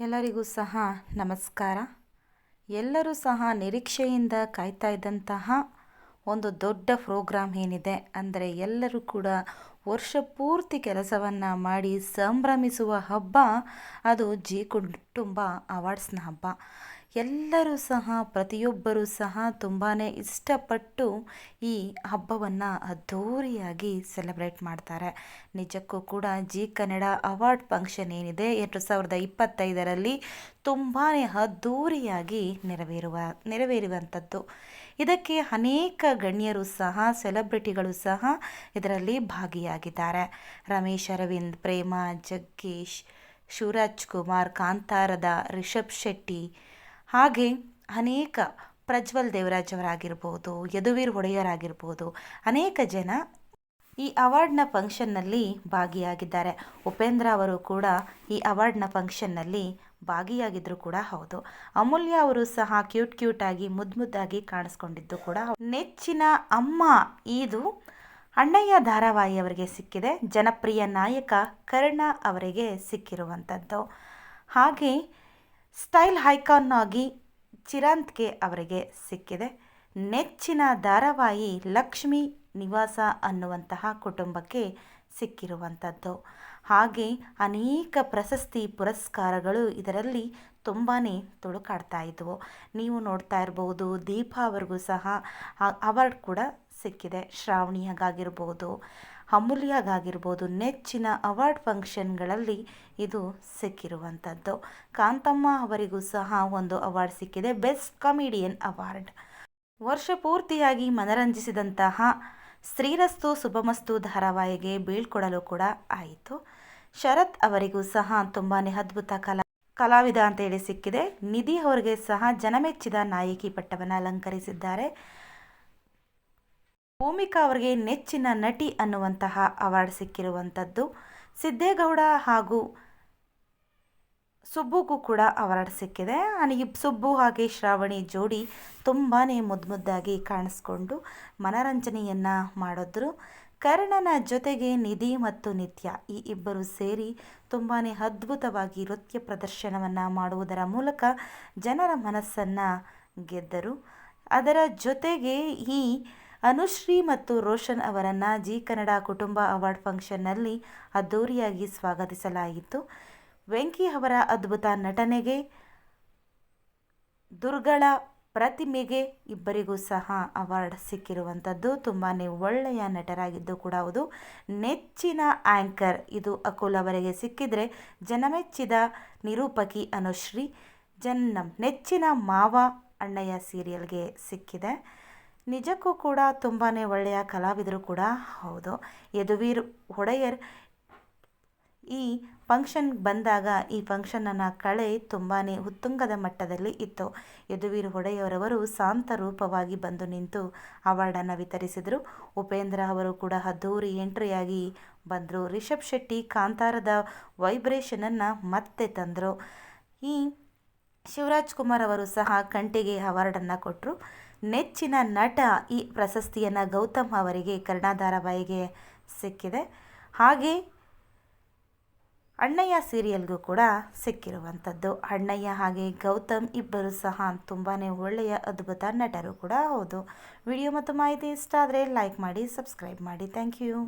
ಎಲ್ಲರಿಗೂ ಸಹ ನಮಸ್ಕಾರ. ಎಲ್ಲರೂ ಸಹ ನಿರೀಕ್ಷೆಯಿಂದ ಕಾಯ್ತಾ ಇದ್ದಂತಹ ಒಂದು ದೊಡ್ಡ ಪ್ರೋಗ್ರಾಮ್ ಏನಿದೆ ಅಂದರೆ ಎಲ್ಲರೂ ಕೂಡ ವರ್ಷ ಪೂರ್ತಿ ಕೆಲಸವನ್ನು ಮಾಡಿ ಸಂಭ್ರಮಿಸುವ ಹಬ್ಬ. ಅದು ಜಿ ಕುಟುಂಬ ಅವಾರ್ಡ್ಸ್ನ ಹಬ್ಬ. ಎಲ್ಲರೂ ಸಹ, ಪ್ರತಿಯೊಬ್ಬರೂ ಸಹ ತುಂಬಾ ಇಷ್ಟಪಟ್ಟು ಈ ಹಬ್ಬವನ್ನು ಅದ್ಧೂರಿಯಾಗಿ ಸೆಲೆಬ್ರೇಟ್ ಮಾಡ್ತಾರೆ. ನಿಜಕ್ಕೂ ಕೂಡ ಜಿ ಕನ್ನಡ ಅವಾರ್ಡ್ ಫಂಕ್ಷನ್ ಏನಿದೆ, ಎರಡು ಸಾವಿರದ ಇಪ್ಪತ್ತೈದರಲ್ಲಿ ತುಂಬಾ ಅದ್ಧೂರಿಯಾಗಿ ನೆರವೇರುವ, ನೆರವೇರುವಂಥದ್ದು. ಇದಕ್ಕೆ ಅನೇಕ ಗಣ್ಯರು ಸಹ ಸೆಲೆಬ್ರಿಟಿಗಳು ಸಹ ಇದರಲ್ಲಿ ಭಾಗಿಯಾಗಿದ್ದಾರೆ. ರಮೇಶ್ ಅರವಿಂದ್, ಪ್ರೇಮ, ಜಗ್ಗೇಶ್ ಶಿವರಾಜ್ ಕುಮಾರ್, ಕಾಂತಾರದ, ರಿಷಬ್ ಶೆಟ್ಟಿ ಹಾಗೆ ಅನೇಕ ಪ್ರಜ್ವಲ್ ದೇವರಾಜ್ ಅವರಾಗಿರ್ಬೋದು ಯದುವೀರ್ ಒಡೆಯರಾಗಿರ್ಬೋದು, ಅನೇಕ ಜನ ಈ ಅವಾರ್ಡ್ನ ಫಂಕ್ಷನ್ನಲ್ಲಿ ಭಾಗಿಯಾಗಿದ್ದಾರೆ. ಉಪೇಂದ್ರ ಅವರು ಕೂಡ ಈ ಅವಾರ್ಡ್ನ ಫಂಕ್ಷನ್ನಲ್ಲಿ ಭಾಗಿಯಾಗಿದ್ದರು ಕೂಡ ಹೌದು. ಅಮೂಲ್ಯ ಅವರು ಸಹ ಕ್ಯೂಟ್ ಕ್ಯೂಟ್ ಆಗಿ ಮುದ್ದು ಮುದ್ದಾಗಿ ಕಾಣಿಸ್ಕೊಂಡಿದ್ದು ಕೂಡ ನೆಚ್ಚಿನ ಅಮ್ಮ ಇದು ಅಣ್ಣಯ್ಯ ಧಾರಾವಾಹಿ ಅವರಿಗೆ ಸಿಕ್ಕಿದೆ. ಜನಪ್ರಿಯ ನಾಯಕ ಕರ್ಣ ಅವರಿಗೆ ಸಿಕ್ಕಿರುವಂಥದ್ದು. ಹಾಗೆ ಸ್ಟೈಲ್ ಹೈಕಾನ್ ಆಗಿ ಚಿರಾಂತ್ಗೆ ಅವರಿಗೆ ಸಿಕ್ಕಿದೆ. ನೆಚ್ಚಿನ ಧಾರಾವಾಹಿ ಲಕ್ಷ್ಮಿ ನಿವಾಸ ಅನ್ನುವಂತಹ ಕುಟುಂಬಕ್ಕೆ ಸಿಕ್ಕಿರುವಂಥದ್ದು ಹಾಗೆ ಅನೇಕ ಪ್ರಶಸ್ತಿ ಪುರಸ್ಕಾರಗಳು ಇದರಲ್ಲಿ ತುಂಬಾ ತುಳುಕಾಡ್ತಾ ಇದ್ವು. ನೀವು ನೋಡ್ತಾ ಇರ್ಬೋದು, ದೀಪಾ ಅವ್ರಿಗೂ ಸಹ ಅವಾರ್ಡ್ ಕೂಡ ಸಿಕ್ಕಿದೆ. ಶ್ರಾವಣಿಯಾಗಿರ್ಬೋದು ಅಮೂಲ್ಯಗಾಗಿರ್ಬೋದು ನೆಚ್ಚಿನ ಅವಾರ್ಡ್ ಫಂಕ್ಷನ್ಗಳಲ್ಲಿ ಇದು ಸಿಕ್ಕಿರುವಂಥದ್ದು. ಕಾಂತಮ್ಮ ಅವರಿಗೂ ಸಹ ಒಂದು ಅವಾರ್ಡ್ ಸಿಕ್ಕಿದೆ. ಬೆಸ್ಟ್ ಕಾಮಿಡಿಯನ್ ಅವಾರ್ಡ್ ವರ್ಷ ಪೂರ್ತಿಯಾಗಿ ಮನರಂಜಿಸಿದಂತಹ ಸ್ತ್ರೀರಸ್ತು ಸುಭಮಸ್ತು ಧಾರಾವಾಹಿಗೆ ಬೀಳ್ಕೊಡಲು ಕೂಡ ಆಯಿತು. ಶರತ್ ಅವರಿಗೂ ಸಹ ತುಂಬಾ ಅದ್ಭುತ ಕಲಾ, ಕಲಾವಿದ ಅಂತೇಳಿ ಸಿಕ್ಕಿದೆ. ನಿಧಿ ಅವರಿಗೆ ಸಹ ಜನಮೆಚ್ಚಿದ ನಾಯಕಿ ಪಟ್ಟವನ್ನು ಅಲಂಕರಿಸಿದ್ದಾರೆ. ಭೂಮಿಕಾ ಅವರಿಗೆ ನೆಚ್ಚಿನ ನಟಿ ಅನ್ನುವಂತಹ ಅವಾರ್ಡ್ ಸಿಕ್ಕಿರುವಂಥದ್ದು. ಸಿದ್ದೇಗೌಡ ಹಾಗೂ ಸುಬ್ಬುಗೂ ಕೂಡ ಅವಾರ್ಡ್ ಸಿಕ್ಕಿದೆ. ನನಗೆ ಸುಬ್ಬು ಹಾಗೆ ಶ್ರಾವಣಿ ಜೋಡಿ ತುಂಬಾ ಮುದ್ದು ಮುದ್ದಾಗಿ ಕಾಣಿಸ್ಕೊಂಡು ಮನರಂಜನೆಯನ್ನು ಮಾಡಿದ್ರು. ಕರ್ಣನ ಜೊತೆಗೆ ನಿಧಿ ಮತ್ತು ನಿತ್ಯ ಈ ಇಬ್ಬರು ಸೇರಿ ತುಂಬಾ ಅದ್ಭುತವಾಗಿ ನೃತ್ಯ ಪ್ರದರ್ಶನವನ್ನು ಮಾಡುವುದರ ಮೂಲಕ ಜನರ ಮನಸ್ಸನ್ನು ಗೆದ್ದರು. ಅದರ ಜೊತೆಗೆ ಈ ಅನುಶ್ರೀ ಮತ್ತು ರೋಷನ್ ಅವರನ್ನು ಜಿ ಕನ್ನಡ ಕುಟುಂಬ ಅವಾರ್ಡ್ ಫಂಕ್ಷನ್ನಲ್ಲಿ ಅದ್ದೂರಿಯಾಗಿ ಸ್ವಾಗತಿಸಲಾಯಿತು. ವೆಂಕಿ ಅವರ ಅದ್ಭುತ ನಟನೆಗೆ ದುರ್ಗಳ ಪ್ರತಿಮೆಗೆ ಇಬ್ಬರಿಗೂ ಸಹ ಅವಾರ್ಡ್ ಸಿಕ್ಕಿರುವಂಥದ್ದು. ತುಂಬಾ ಒಳ್ಳೆಯ ನಟರಾಗಿದ್ದು ಕೂಡ ಹೌದು. ನೆಚ್ಚಿನ ಆ್ಯಂಕರ್ ಇದು ಅಕುಲ್ ಅವರಿಗೆ ಸಿಕ್ಕಿದರೆ ಜನಮೆಚ್ಚಿದ ನಿರೂಪಕಿ ಅನುಶ್ರೀ, ಜನ್ನ ನೆಚ್ಚಿನ ಮಾವ ಅಣ್ಣಯ್ಯ ಸೀರಿಯಲ್ಗೆ ಸಿಕ್ಕಿದೆ. ನಿಜಕ್ಕೂ ಕೂಡ ತುಂಬಾ ಒಳ್ಳೆಯ ಕಲಾವಿದರು ಕೂಡ ಹೌದು. ಯದುವೀರ್ ಒಡೆಯರ್ ಈ ಫಂಕ್ಷನ್ ಬಂದಾಗ ಈ ಫಂಕ್ಷನನ್ನು ಕಳೆ ತುಂಬಾ ಉತ್ತುಂಗದ ಮಟ್ಟದಲ್ಲಿ ಇತ್ತು. ಯದುವೀರ್ ಒಡೆಯವರವರು ಶಾಂತ ರೂಪವಾಗಿ ಬಂದು ನಿಂತು ಅವಾರ್ಡನ್ನು ವಿತರಿಸಿದರು. ಉಪೇಂದ್ರ ಅವರು ಕೂಡ ಅದ್ದೂರಿ ಎಂಟ್ರಿಯಾಗಿ ಬಂದರು. ರಿಷಬ್ ಶೆಟ್ಟಿ ಕಾಂತಾರದ ವೈಬ್ರೇಷನನ್ನು ಮತ್ತೆ ತಂದರು. ಈ ಶಿವರಾಜ್ ಕುಮಾರ್ ಅವರು ಸಹ ಕಂಟಿಗೆ ಅವಾರ್ಡನ್ನು ಕೊಟ್ಟರು ನೆಚ್ಚಿನ ನಟ ಈ ಪ್ರಶಸ್ತಿಯನ್ನು ಗೌತಮ್ ಅವರಿಗೆ ಕರ್ಣ ಧಾರಾವಾಹಿಗೆ ಸಿಕ್ಕಿದೆ. ಹಾಗೆ ಅಣ್ಣಯ್ಯ ಸೀರಿಯಲ್ಗೂ ಕೂಡ ಸಿಕ್ಕಿರುವಂಥದ್ದು. ಅಣ್ಣಯ್ಯ ಹಾಗೆ ಗೌತಮ್ ಇಬ್ಬರು ಸಹ ತುಂಬಾ ಒಳ್ಳೆಯ ಅದ್ಭುತ ನಟರು ಕೂಡ ಹೌದು. ವಿಡಿಯೋ ಮತ್ತು ಮಾಹಿತಿ ಇಷ್ಟ ಆದರೆ ಲೈಕ್ ಮಾಡಿ ಸಬ್ಸ್ಕ್ರೈಬ್ ಮಾಡಿ. Thank you